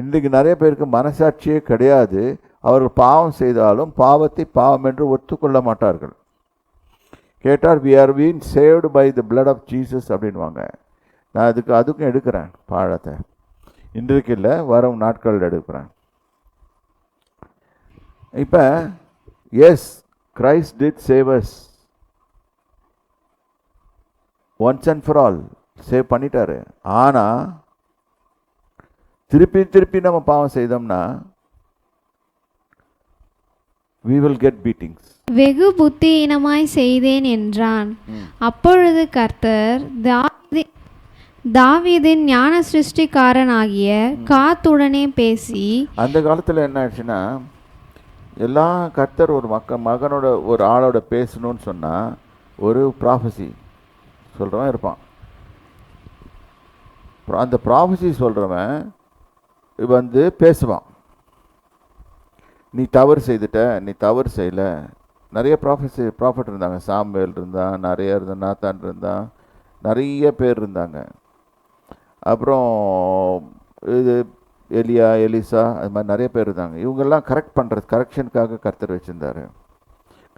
இன்றைக்கு நிறைய பேருக்கு மனசாட்சியே கிடையாது. அவர்கள் பாவம் செய்தாலும் பாவத்தை பாவம் என்று ஒத்துக்கொள்ள மாட்டார்கள். கேட்டார் we are been saved by the blood of Jesus அப்படின்வாங்க நான் அதுக்கு அதுக்கும் எடுக்கிறேன் பாழத்தை. இன்றைக்கு இல்லை வரும் நாட்களில் எடுக்கிறேன். இப்போ yes Christ did saves once and for all save பண்ணிட்டாரு. ஆனால் திருப்பி திருப்பி நம்ம பாவம் செய்தோம்னா we will get beatings. வெகு புத்தியீனமாய் செய்தேன் என்றான். அப்பொழுது கர்த்தர் தாவீதி- தாவீதின் ஞான சிருஷ்டிக்காரனாகிய காத்துடனே பேசி அந்த காலத்தில் என்ன ஆயிடுச்சுன்னா எல்லா கர்த்தர் ஒரு மக்க மகனோட ஒரு ஆளோட பேசணும்னு சொன்னால் ஒரு ப்ராஃபஸி சொல்கிறவன் இருப்பான். அந்த ப்ராஃபஸி சொல்கிறவன் வந்து பேசுவான். நீ தவறு செய்துட்ட நீ தவறு செய்யலை. நிறைய ப்ராஃபஸி ப்ராஃபிட் இருந்தாங்க. சாம்பேல் இருந்தான் நிறைய இருந்தான் நாத்தான் இருந்தான். நிறைய பேர் இருந்தாங்க. அப்புறம் இது எலியா எலிசா அது மாதிரி நிறைய பேர் இருந்தாங்க. இவங்கெல்லாம் கரெக்ட் பண்ணுறது கரெக்ஷனுக்காக கர்த்தர் வச்சுருந்தாரு.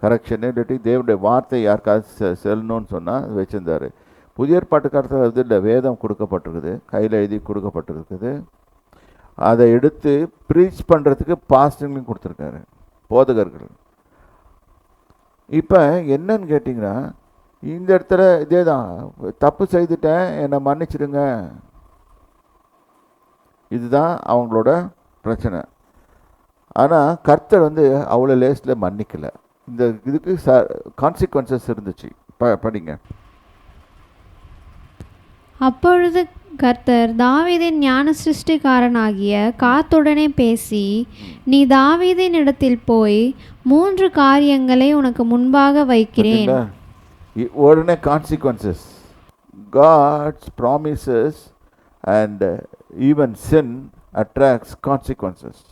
கரெக்ஷன் இல்லாட்டி தேவனுடைய வார்த்தை யாருக்காவது செ செல்லணும்னு சொன்னால் வச்சுருந்தாரு. புதிய ஏற்பாட்டு கருத்தில் இது இல்லை. வேதம் கொடுக்கப்பட்டிருக்குது. கையில் எழுதி கொடுக்கப்பட்டிருக்குது. அதை எடுத்து ப்ரீச் பண்ணுறதுக்கு பாஸ்டிங்லையும் கொடுத்துருக்காரு போதகர்கள். இப்போ என்னன்னு கேட்டிங்கன்னா இந்த இடத்துல இதே தான் தப்பு செய்துட்டேன் என்னை மன்னிச்சிடுங்க. இதுதான் அவங்களோட பிரச்சனை. ஆனால் கர்த்தர் வந்து அவ்வளோ லேஸில் மன்னிக்கலை. இந்த இதுக்கு ச கான்சிக்வன்சஸ் இருந்துச்சு. ப படிங்க. அப்பொழுது கர்த்தர் தாவீதின் ஞான சிருஷ்டிக்காரனாகிய காத்துடனே பேசி நீ தாவீதின் இடத்தில் போய் மூன்று காரியங்களை உனக்கு முன்பாக வைக்கிறேன். உடனே consequences God's promises and even sin attracts consequences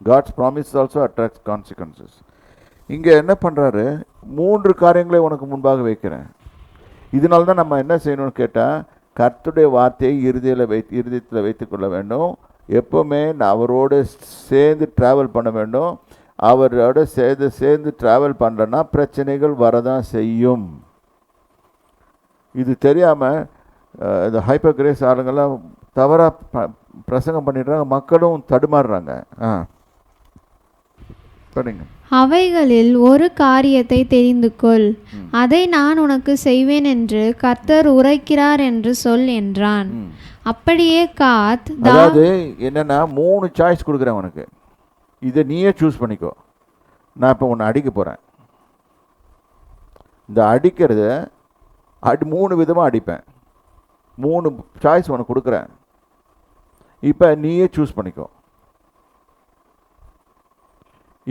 God's promise also attracts consequences இங்கே என்ன பண்ணுறாரு மூன்று காரியங்களை உனக்கு முன்பாக வைக்கிறேன். இதனால தான் நம்ம என்ன செய்யணும்னு கேட்டால் கர்த்துடைய வார்த்தையை இறுதியில் வை வைத்து வைத்துக்கொள்ள வேண்டும். எப்போவுமே அவரோடு சேர்ந்து ட்ராவல் பண்ண வேண்டும். அவரோட சேர்ந்து சேர்ந்து ட்ராவல் பண்ணலன்னா பிரச்சனைகள் வரதான் செய்யும். இது தெரியாமல் இந்த ஹைப்பர் கிரேஸ் ஆளுங்கெல்லாம் தவறாக பிரசங்கம் பண்ணிடுறாங்க. மக்களும் தடுமாறுறாங்க. ஆ. சரிங்க அவைகளில் ஒரு காரியத்தை தெரிந்து கொள் அதை நான் உனக்கு செய்வேன் என்று கர்த்தர் உரைக்கிறார் என்று சொல் என்றான். அப்படியே காத் அதாவது என்னன்னா மூணு சாய்ஸ் கொடுக்குறேன் உனக்கு. இதை நீயே சூஸ் பண்ணிக்கோ. நான் இப்போ உன்னை அடிக்க போகிறேன் இந்த அடிக்கிறத அடி மூணு விதமாக அடிப்பேன். மூணு சாய்ஸ் உனக்கு கொடுக்குறேன். இப்போ நீயே சூஸ் பண்ணிக்கோ.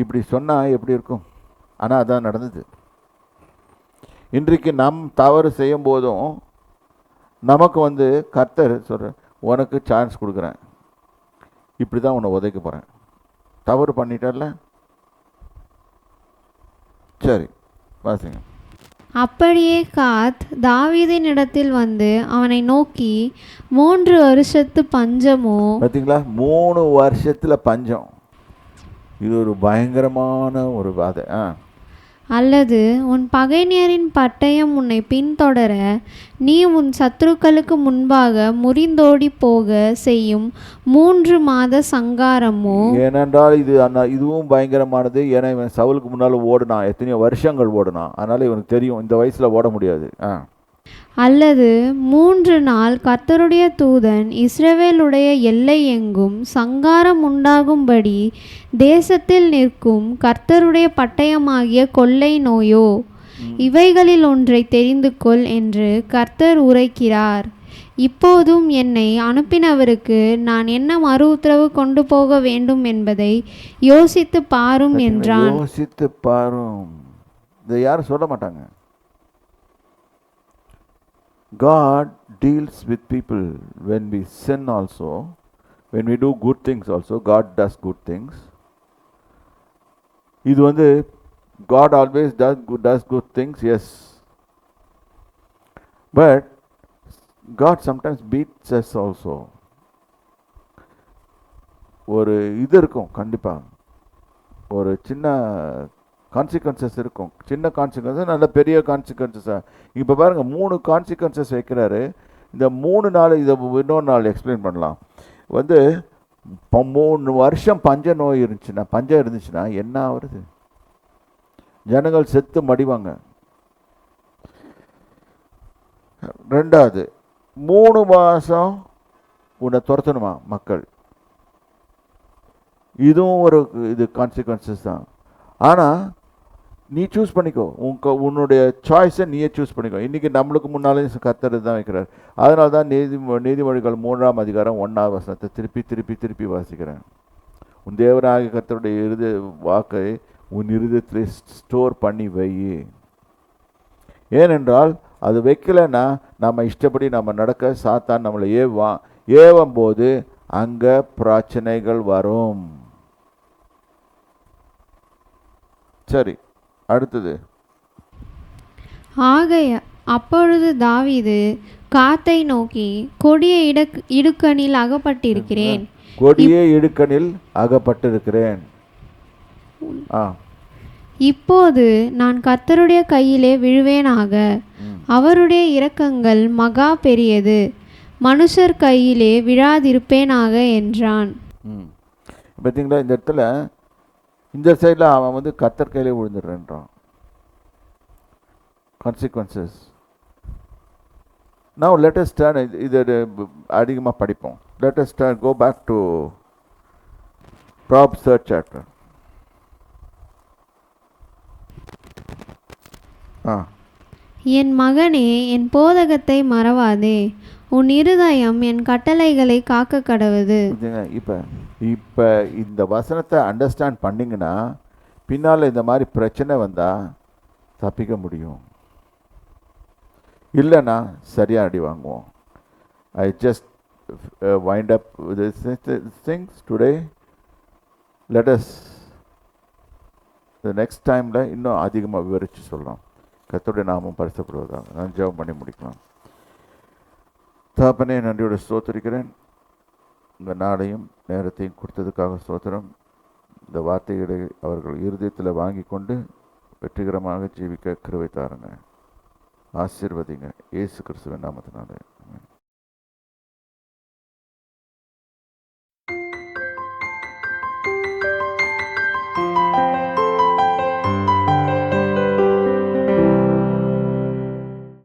இப்படி சொன்னால் எப்படி இருக்கும்? ஆனால் அதான் நடந்தது. இன்றைக்கு நம் தவறு செய்யும் போதும் நமக்கு வந்து கர்த்தர் சொல்கிற உனக்கு சான்ஸ் கொடுக்குறேன். இப்படி தான் உன்னை உதைக்க போகிறேன் தவறு பண்ணிட்டல்ல சரி வாசிங்க. அப்படியே காத் தாவீதின் இடத்தில் வந்து அவனை நோக்கி மூன்று வருஷத்து பஞ்சமோ? பார்த்தீங்களா மூணு வருஷத்தில் பஞ்சம். இது ஒரு பயங்கரமான ஒரு வாதை ஆ. அல்லது உன் பகைஞரின் பட்டயம் உன்னை பின்தொடர நீ உன் சத்துருக்களுக்கு முன்பாக முறிந்தோடி போக செய்யும் மூன்று மாத சங்காரமோ? ஏனென்றால் இது இதுவும் பயங்கரமானது. ஏன்னா இவன் சவுலுக்கு முன்னால் ஓடுனான். எத்தனையோ வருஷங்கள் ஓடுனான். அதனால் இவனுக்கு தெரியும். இந்த வயசில் ஓட முடியாது. ஆ. அல்லது மூன்று நாள் கர்த்தருடைய தூதன் இஸ்ரவேலுடைய எல்லை எங்கும் சங்காரம் உண்டாகும்படி தேசத்தில் நிற்கும் கர்த்தருடைய பட்டயமாகிய கொள்ளை நோயோ? இவைகளில் ஒன்றை தெரிந்து கொள் என்று கர்த்தர் உரைக்கிறார். இப்போதும் என்னை அனுப்பினவருக்கு நான் என்ன மறு உத்தரவு கொண்டு போக வேண்டும் என்பதை யோசித்து பாரும் என்றான். யோசித்து பாரும். இதை யாரும் சொல்ல மாட்டாங்க. God deals with people when we sin also, when we do good things also, God does good things. இது வந்து God always does good, does good things, yes. But God sometimes beats us also. ஒரு இது இருக்கும் கண்டிப்பாக ஒரு சின்ன consequences இருக்கும். சின்ன கான்சிக்வன்சஸ் நல்ல பெரிய கான்சிக்வன்சஸாக இப்போ பாருங்கள் மூணு கான்சிக்வன்சஸ் வைக்கிறாரு. இந்த மூணு நாள் இதை இன்னொரு நாள் எக்ஸ்பிளைன் பண்ணலாம். வந்து இப்போ மூணு வருஷம் பஞ்ச நோய் இருந்துச்சுன்னா பஞ்சம் இருந்துச்சுன்னா என்ன ஆகுறது ஜனங்கள் செத்து மடிவாங்க. ரெண்டாவது மூணு மாதம் உன்னை துரத்தணுமா மக்கள்? இதுவும் ஒரு இது கான்சிக்வன்சஸ் தான். ஆனால் நீ சூஸ் பண்ணிக்கோ. உன் க- உன்னுடைய சாய்ஸை நீயே சூஸ் பண்ணிக்கோ. இன்றைக்கி நம்மளுக்கு முன்னாலே கத்தர் தான் வைக்கிறார். அதனால தான் நீதி நீதிமொழிகள் மூன்றாம் அதிகாரம் ஒன்றாவது வசனத்தை திருப்பி திருப்பி திருப்பி வாசிக்கிறேன். உன் தேவராக கத்தருடைய இருத வாக்கை உன் இருதயத்தில் ஸ்டோர் பண்ணி வை. ஏனென்றால் அது வைக்கலைன்னா நம்ம இஷ்டப்படி நம்ம நடக்க சாத்தான் நம்மளை ஏவான் ஏவும் போது அங்கே பிரச்சனைகள் வரும். சரி. அடுத்தது. ஆகைய அப்பொழுது தாவீது காத்தை நோக்கி கொடிய இடக் இடுக்கணில் அகப்பட்டிருக்கிறேன். கொடிய இடுக்கணில் அகப்பட்டிருக்கிறேன். ஆ. இப்போது நான் கர்த்தருடைய கையிலே விழுவேனாக. அவருடைய இரக்கங்கள் மகா பெரியது. மனுஷர் கையிலே விழாதிருப்பேனாக என்றான். பார்த்தீங்களா இந்த இடத்துல இந்த சைடில் அவன் வந்து கத்தர் கையிலே விழுந்துடுறேன்றான். கான்சிக்வன்சஸ் நான் லேட்டஸ்ட் டேர்ன் இது அதிகமாக படிப்போம். Let's turn go back to Prov third chapter ஆ. என் மகனே என் போதகத்தை மறவாதே. உன் இருதயம் என் கட்டளைகளை காக்க கடவுது இப்போ இப்போ இந்த வசனத்தை அண்டர்ஸ்டாண்ட் பண்ணிங்கன்னா பின்னால் இந்த மாதிரி பிரச்சனை வந்தால் தப்பிக்க முடியும். இல்லைன்னா சரியாக அடி வாங்குவோம். I just wind up things today let's next டைமில் இன்னும் அதிகமாக விவரித்து சொல்லலாம். கத்தோடைய நாமும் பரிசப்படுவதாக நான் ஜெபம் பண்ணி முடிக்கலாம். தாப்பனே நன்றியோட ஸ்தோத்திரிக்கிறேன். இந்த நாளையும் நேரத்தையும் கொடுத்ததுக்காக சோதரம் இந்த வார்த்தைகளை அவர்கள் இருதயத்தில் வாங்கி கொண்டு வெற்றிகரமாக ஜீவிக்க கிருவை தாருங்க. ஆசீர்வதிங்க. இயேசு கிறிஸ்துவின் நாமத்தினாலே.